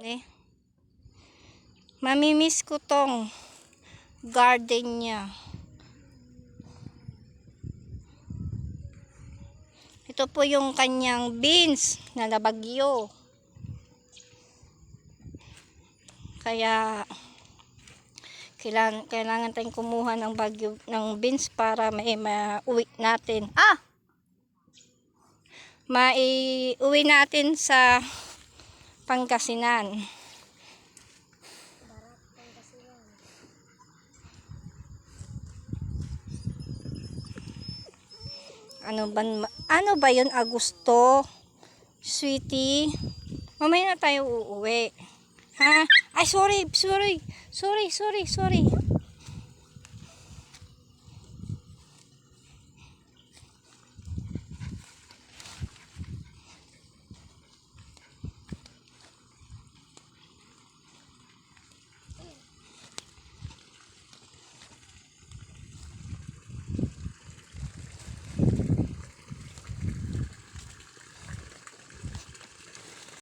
Eh. Mamimiss ko tong garden niya. Ito po yung kanyang beans na nabagyo. Kaya kailangan, kailangan tayong kumuha ng bagyo ng beans para may mauwi natin. Ah! Mai-uwi natin sa Pangasinan. Ano ba ano ba 'yun Agosto? Sweetie. Mamaya na tayo uuwi. Ha? Ay sorry, sorry. Sorry, sorry, sorry.